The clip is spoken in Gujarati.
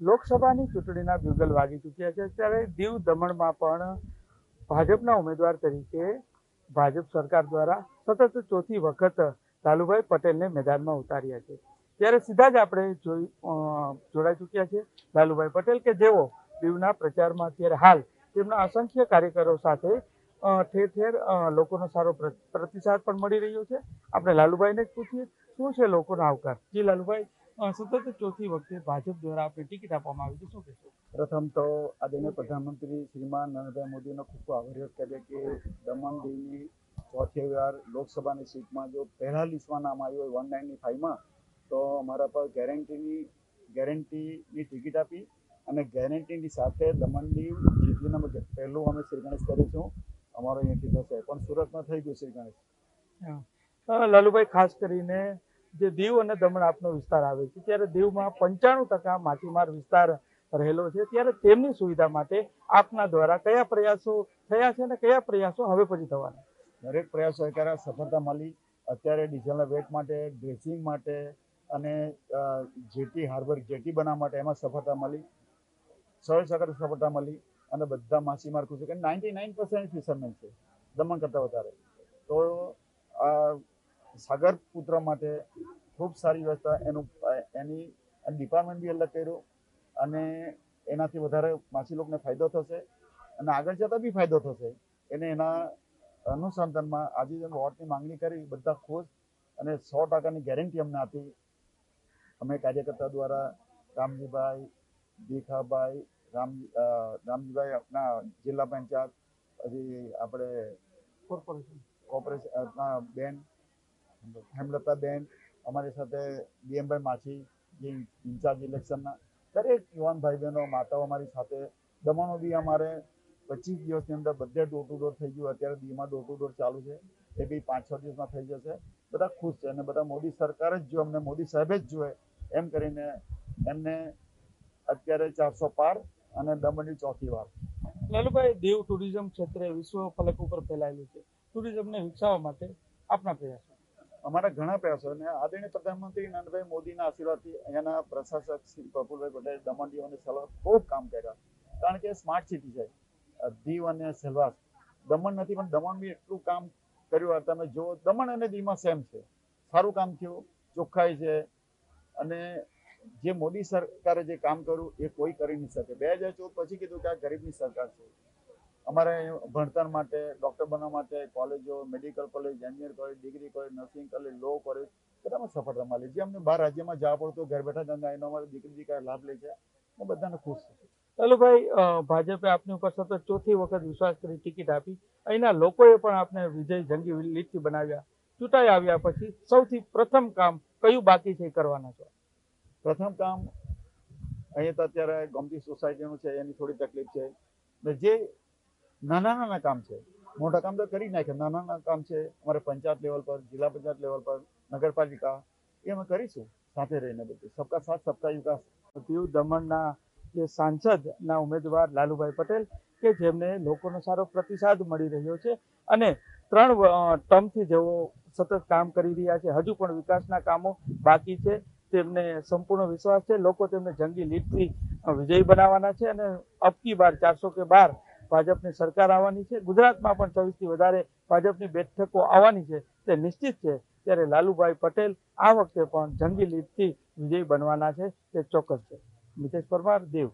લોકસભાની ચૂંટણીના બ્યુગલ વાગી ચૂક્યા છે. ત્યારે દીવ દમણમાં પણ ભાજપના ઉમેદવાર તરીકે ભાજપ સરકાર દ્વારા સતત ચોથી વખત લાલુભાઈ પટેલને મેદાનમાં ઉતાર્યા છે. ત્યારે સીધા જ આપણે જોઈ જોડાઈ ચૂક્યા છે. લાલુભાઈ પટેલ કે જેઓ દીવના પ્રચારમાં અત્યારે હાલ તેમના અસંખ્ય કાર્યકરો સાથે ઠેર ઠેર લોકોનો સારો પ્ર- પ્રતિસાદ પણ મળી રહ્યો છે. આપણે લાલુભાઈને જ પૂછીએ, શું છે લોકોનો આવકાર? જી લાલુભાઈ. સતત ચોથી વખતે ભાજપ દ્વારા આપણે ટિકિટ આપવામાં આવી છે. શું કહેશો? પ્રથમ તો આદરણીય પ્રધાનમંત્રી શ્રીમાન નરેન્દ્રભાઈ મોદીનો ખૂબ ખૂબ આભાર વ્યક્ત કર્યો કે દમણ દીવની ચોથી વાર લોકસભાની સીટમાં જો પહેલા લિસ્ટમાં નામ આવ્યું હોય વન નાઇન્ટી ફાઇવમાં તો અમારા પર ગેરંટીની ગેરંટીની ટિકિટ આપી અને ગેરંટીની સાથે દમણ દીવ જીતવી નંબર પહેલું અમે શ્રી ગણેશ કરીશું. અમારો અહીંયાથી થશે પણ સુરતમાં થઈ ગયું શ્રી ગણેશ લાલુભાઈ ખાસ કરીને જે દીવ અને દમણ આપનો વિસ્તાર આવે છે, ત્યારે દીવમાં પંચાણું ટકા માછીમાર વિસ્તાર રહેલો છે, ત્યારે તેમની સુવિધા માટે આપના દ્વારા કયા પ્રયાસો થયા છે અને કયા પ્રયાસો હવે પછી થવાના? દરેક પ્રયાસો અત્યારે સફળતા મળી. અત્યારે ડીઝલના વેટ માટે, ડ્રેસિંગ માટે અને જેટી હાર્બર જેટી બનાવવા માટે એમાં સફળતા મળી. સો ટકા સફળતા મળી અને બધા માછીમાર ખુશ છે. નાઇન્ટી નાઇન પર્સન્ટ ફિશરમેન છે, દમણ કરતાં વધારે. તો સાગર પુત્ર માટે ખૂબ સારી વ્યવસ્થા. એનું એની ડિપાર્ટમેન્ટ બી અલગ કર્યું અને એનાથી વધારે માછી લોકોને ફાયદો થશે અને આગળ જતાં બી ફાયદો થશે. એને એના અનુસંધાનમાં આજે જેમ વોટની માંગણી કરી બધા ખુશ અને સો ટકાની ગેરંટી અમને આપી. અમે કાર્યકર્તા દ્વારા રામજીભાઈ ભીખાભાઈ રામ રામજીભાઈ આપણા જિલ્લા પંચાયત પછી આપણે કોર્પોરેશન કોર્પોરેશન બેન હેમલતાબેન, અમારી સાથે બીએમભાઈ માછી, જે ઇન્ચાર્જ ઇલેક્શનના દરેક યુવાન ભાઈ બહેનો માતાઓ અમારી સાથે. દમણો બી અમારે પચીસ દિવસની અંદર બધે ડોર ટુ ડોર થઈ ગયું. અત્યારે દીમાં ડોર ટુ ડોર ચાલુ છે. એ બી પાંચ છ દિવસમાં થઈ જશે. બધા ખુશ છે અને બધા મોદી સરકાર જ જો અમને મોદી સાહેબે જ જોઈએ એમ કરીને એમને અત્યારે ચારસો પાર અને દમણની ચોથી વાર. લાલુભાઈ, દેવ ટુરિઝમ ક્ષેત્રે વિશ્વ ફલક ઉપર ફેલાયેલું છે. ટુરિઝમને વિકસાવવા માટે આપના પ્રયાસો. અમારા ઘણા પ્રયાસો અને આદરણીય પ્રધાનમંત્રી નરેન્દ્રભાઈ મોદીના આશીર્વાદથી અહીંયાના પ્રશાસક શ્રી પ્રફુલભાઈ પટેલ દમણ દીવ અને સલવાસ ખૂબ કામ કર્યા. કારણ કે સ્માર્ટ સિટી છે. દીવ અને સલવાસ. દમણ નથી, પણ દમણ બી એટલું કામ કર્યું. તમે જો દમણ અને દીવમાં સેમ છે. સારું કામ થયું, ચોખ્ખાઈ છે. અને જે મોદી સરકારે જે કામ કર્યું, એ કોઈ કરી નહીં શકે. બે હજાર ચૌદ પછી કીધું કે આ ગરીબની સરકાર છે. અમારે ભણતર માટે ડૉક્ટર બનવા માટે કોલેજો medical college engineer college degree college nursing college law college બધામાં સફળતા મળી. જે અમને બહાર રાજ્યમાં જવા પડતું ઘર બેઠા ગંગા એનો અમારી દીકરી દીકરા લાભ લે છે. અને બધાને ખુશ છે. લાલુભાઈ ભાજપે આપની ઉપર સતત ચોથી વખત વિશ્વાસ કરી ટિકિટ આપી. અહીંના લોકોએ પણ આપને વિજય જંગી લીટી બનાવ્યા. ચૂંટાઈ આવ્યા પછી સૌથી પ્રથમ કામ કયું બાકી છે એ કરવાના છો? પ્રથમ કામ અહીંયા તો અત્યારે ગમતી સોસાયટીનું છે એની થોડી તકલીફ છે. જે નાના નાના કામ છે. મોટા કામ તો કરી નાખે નાના નાના કામ છે. અમારે પંચાયત લેવલ પર, જિલ્લા પંચાયત લેવલ પર, નગરપાલિકા, એ અમે કરીશું સાથે રહીને બધું. સબકા સાથ, સબકા વિકાસ. દીવ દમણના જે સાંસદના ઉમેદવાર લાલુભાઈ પટેલ, કે જેમને લોકોનો સારો પ્રતિસાદ મળી રહ્યો છે અને ત્રણ ટર્મથી જેઓ સતત કામ કરી રહ્યા છે, હજુ પણ વિકાસના કામો બાકી છે. તેમને સંપૂર્ણ વિશ્વાસ છે. લોકો તેમને જંગી લીટથી વિજયી બનાવવાના છે અને અબકી બાર ચારસો કે બાર ભાજપની સરકાર આવવાની છે. ગુજરાતમાં પણ ચોવીસથી વધારે ભાજપની બેઠકો આવવાની છે. તે નિશ્ચિત છે. ત્યારે લાલુભાઈ પટેલ આ વખતે પણ જંગી લીટથી વિજયી બનવાના છે. તે ચોક્કસ છે. મિતેશ પરમાર, દેવ.